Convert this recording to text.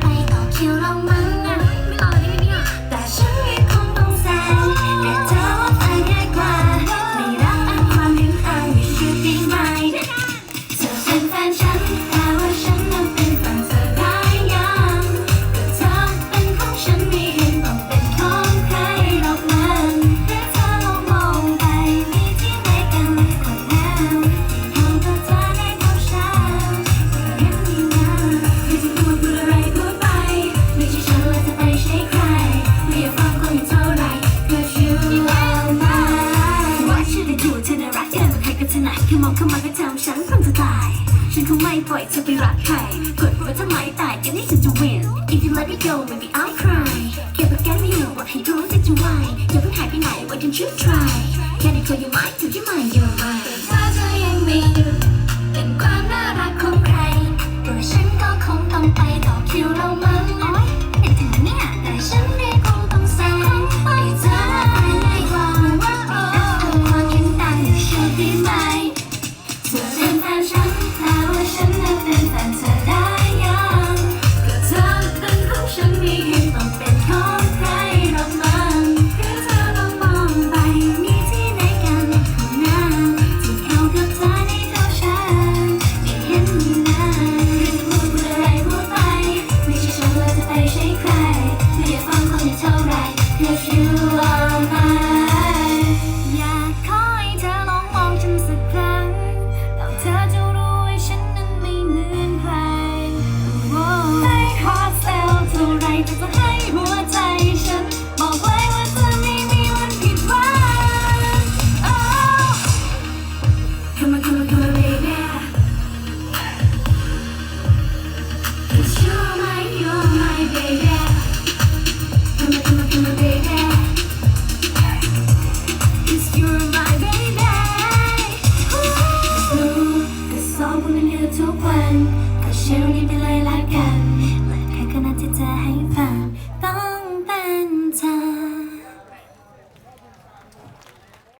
ไปต่อคิวเรามา องเข้ามาก็ทำฉันคงจะตาย ฉันคงไม่ปล่อยเธอไปรักใครกดว่าทำไมตายกันนี่ฉันจะ win If you let me go maybe I'll cry เก็บอาการไม่อยู่บอกให้รู้จะจะวายอย่าเพิ่งหายไปไหน why don't you try If you มันอยู่ทุกวันก็เชื่อนี้ไปเลยละกันและแค่ขณะที่เธอให้ฟัง